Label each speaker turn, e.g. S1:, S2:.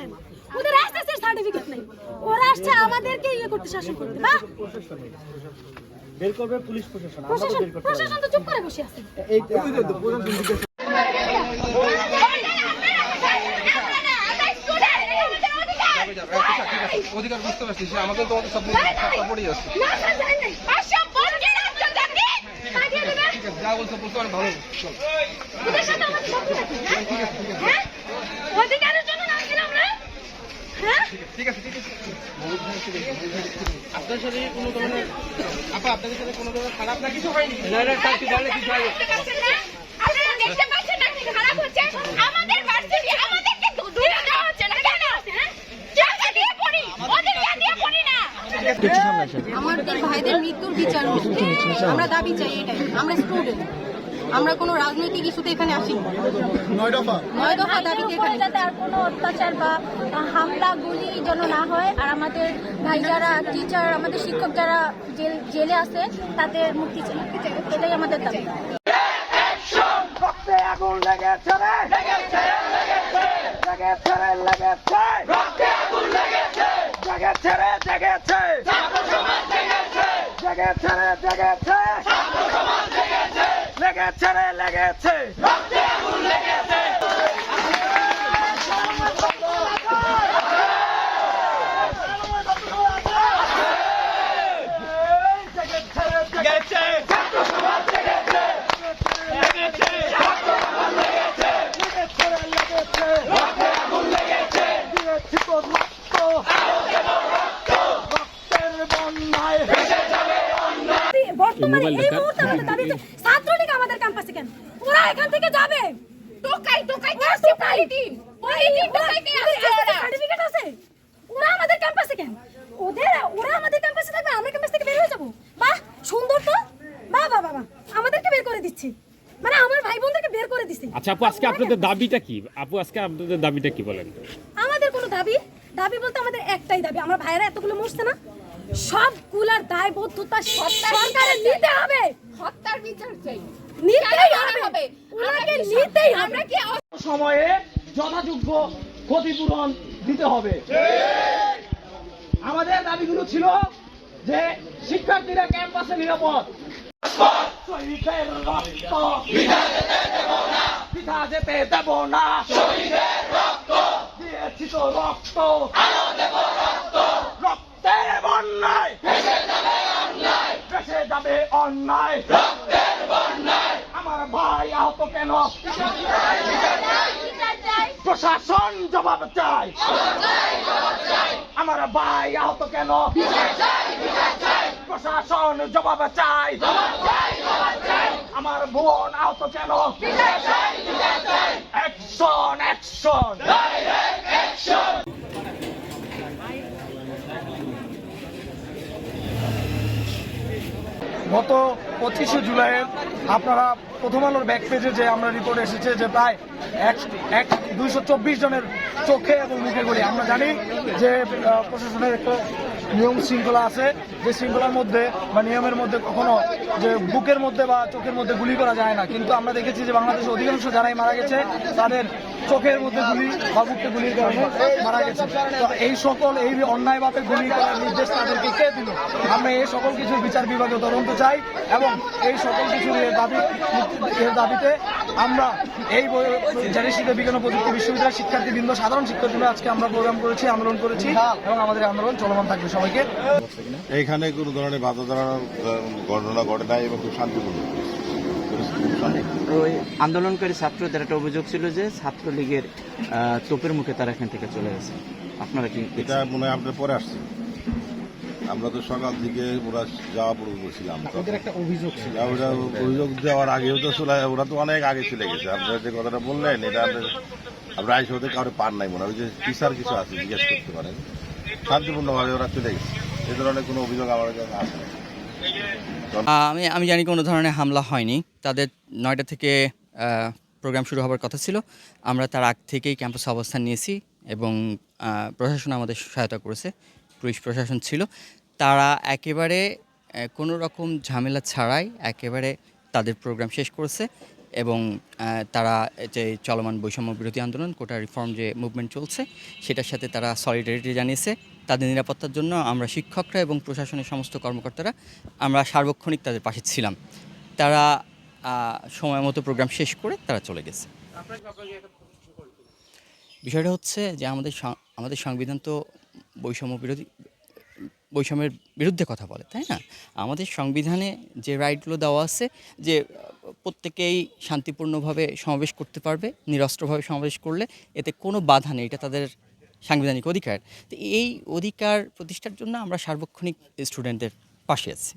S1: আসছেন? ওদের SSC certificate নেই। ওরা আসছে আমাদেরকে ইয়ে করতে শাসন করতে।
S2: বের করবে পুলিশ প্রশাসন
S1: প্রশাসন তো চুপ করে বসে আছে।
S2: এই প্রশাসন
S3: অধিকার বুঝতে পারছি সে আমাদের তো সব সাপোর্টই আছে ঠিক আছে যা বলছো অনেক ভালো ঠিক আছে ঠিক আছে। আপনার সাথে কোনো ধরনের আপা আপনাদের সাথে কোনো ধরনের খারাপ না কিছু হয়নি।
S4: আপনারা দেখতে পাচ্ছেন না? কি খারাপ হচ্ছে? আমাদের ভার্সিটি আমাদেরকে দূরে দেওয়া হচ্ছে না কেন? জায়গা দিয়ে পড়ি ওদেরকে দিয়ে পড়ি না।
S5: আমাদের ভাইদের মৃত্যুর বিচার আমরা দাবি চাই এটাই আমরা স্টুডেন্ট আমরা কোনো রাজনৈতিক ইস্যুতে এখানে আসি নয় দফা? নয় দফা দাবিতে এখানে।
S4: যাতে আর কোনো অত্যাচার বা হামলা গুলি যেন না হয় আর আমাদের ভাই যারা টিচার আমাদের শিক্ষক যারা জেল জেলে আছে তাদের মুক্তি চাই। এটাই আমাদের দাবি।
S2: আগুন লেগেছে রে লেগেছে। লেগেছে লেগেছে রে লেগেছে রক্তে আগুন লেগেছে লেগেছে লেগেছে লেগেছে লেগেছে রে লেগেছে। ছাত্র সমাজ লেগেছে। রে লেগেছে। রক্তে আগুন লেগেছে লেগেছে ছাত্র সমাজ লেগেছে লেগেছে ছাত্র সমাজ লেগেছে লেগেছে রে লেগেছে রক্তে আগুন লেগেছে দিয়েছি তো রক্ত রক্তের বন্যায় ভেসে যাবে। অন্যায়
S1: বর্তমানে এই মুহূর্তে আমাদের দাবি হচ্ছে, ছাত্রলীগ আমাদের ক্যাম্পাসে কেন ওরা এখান থেকে যাবে
S4: টোকাই টোকাইতে আসছে পলিটি পলিটি টোকাইতে আসছে ওরা
S1: সার্টিফিকেট আছে। ওরা আমাদের ক্যাম্পাসে কেন? ওদের ওরা আমাদের ক্যাম্পাসে থাকবে আমরা ক্যাম্পাস থেকে বের হয়ে যাব। বাহ সুন্দর তো। বাহ বাহ বাহ। আমাদেরকে বের করে দিচ্ছে। মানে আমার ভাই বোনদেরকে বের করে দিচ্ছে।
S6: আচ্ছা আপু আজকে আপনাদের দাবিটা কি? আপু আজকে আপনাদের দাবিটা কি বলেন?
S1: আমাদের কোনো দাবি? দাবি বলতে আমাদের একটাই দাবি। আমার ভাইয়েরা এতগুলো মরছে না। সবগুলার দায়বদ্ধতা সরকারের নিতে হবে।
S4: হত্যার বিচার চাই।
S1: নিতেই হবে।
S4: হবে?
S1: ওনাকে নিতেই
S4: আমরা কি
S2: সময়ে যথাযোগ্য ক্ষতিপূরণ দিতে হবে। আমাদের দাবিগুলো ছিল যে শিক্ষার্থীরা ক্যাম্পাসে নিরাপদ। রক্ত। পিঠা যেতে দেব না। দিয়েছি তো রক্ত। রক্তের বন্যায়। ভেসে যাবে অন্যায়। আহত কেন? প্রশাসন জবাব চাই। আমার ভাই আহত কেন? প্রশাসন জবাব চাই। আমার বোন আহত কেন? অ্যাকশন অ্যাকশন গত পঁচিশে জুলাই আপনারা প্রথম আলোর ব্যাক পেজে যে আমরা রিপোর্ট এসেছে যে প্রায় এক এক, দুইশো জনের চোখে এবং মুখে গুলি। আমরা জানি যে প্রশাসনের একটা নিয়ম শৃঙ্খলা আছে, যে শৃঙ্খলার মধ্যে বা নিয়মের মধ্যে কখনো যে বুকের মধ্যে বা চোখের মধ্যে গুলি করা যায় না। কিন্তু আমরা দেখেছি যে বাংলাদেশের অধিকাংশ যারাই মারা গেছে, তাদের চোখের মধ্যে গুলি বা বুকে গুলির কারণে মারা গেছে। তো এই সকল এই অন্যায়ভাবে গুলি করার নির্দেশ তাদেরকে কে দিল? আমরা এই সকল কিছু বিচার বিভাগে তদন্ত চাই এবং এই সকল কিছুর দাবি এর দাবিতে আমরা এই জানিশিতে বিজ্ঞান ও প্রযুক্তি বিশ্ববিদ্যালয়ের শিক্ষার্থীবৃন্দ সাধারণ শিক্ষার্থীরা আজকে আমরা প্রোগ্রাম করেছি আন্দোলন করেছি এবং আমাদের আন্দোলন চলমান থাকবে সবাইকে।
S7: এইখানে কোনো ধরনের বাধা ধরার ঘটনা ঘটে নাই এবং খুব শান্তিপূর্ণ।
S8: ওই আন্দোলনকারী ছাত্রদের একটা অভিযোগ ছিল যে ছাত্রলীগের তোপের মুখে তারা এখান থেকে চলে গেছে। আপনারা কি
S7: এটা মনে হয় আপনার পরে আসছে। আমরা তো সকাল থেকে ওরা যাওয়া পড়ে ছিলাম
S2: একটা অভিযোগ
S7: ওরা অভিযোগ দেওয়ার আগেও তো চলে ওরা তো অনেক আগে চলে গেছে। আপনারা যে কথাটা বললেন এটা আপনার আমরা আইসে ওদের কারও পার নাই মনে হয়। যে টিচার কিছু আছে জিজ্ঞেস করতে পারেন। শান্তিপূর্ণভাবে ওরা চলে গেছে। এ ধরনের কোনো অভিযোগ আমার কাছে আসে
S9: আমি আমি জানি কোনো ধরনের হামলা হয়নি। তাদের নয়টা থেকে প্রোগ্রাম শুরু হবার কথা ছিল। আমরা তার আগ থেকেই ক্যাম্পাসে অবস্থান নিয়েছি এবং প্রশাসন আমাদের সহায়তা করেছে। পুলিশ প্রশাসন ছিল। তারা একেবারে কোনো রকম ঝামেলা ছাড়াই একেবারে তাদের প্রোগ্রাম শেষ করেছে এবং তারা যে চলমান বৈষম্য বিরোধী আন্দোলন, কোটা রিফর্ম যে মুভমেন্ট চলছে, সেটার সাথে তারা সলিডারিটি জানিয়েছে। তাদের নিরাপত্তার জন্য আমরা শিক্ষকরা এবং প্রশাসনের সমস্ত কর্মকর্তারা আমরা সার্বক্ষণিক তাদের পাশে ছিলাম। তারা সময় মতো প্রোগ্রাম শেষ করে তারা চলে গেছে। বিষয়টা হচ্ছে যে আমাদের আমাদের সংবিধান তো বৈষম্য বিরোধী বৈষম্যের বিরুদ্ধে কথা বলে, তাই না? আমাদের সংবিধানে যে রাইটগুলো দেওয়া আছে যে, প্রত্যেকেই শান্তিপূর্ণভাবে সমাবেশ করতে পারবে, নিরস্ত্রভাবে সমাবেশ করলে এতে কোনো বাধা নেই, এটা তাদের সাংবিধানিক অধিকার। তো এই অধিকার প্রতিষ্ঠার জন্য আমরা সার্বক্ষণিক স্টুডেন্টদের পাশে আছি।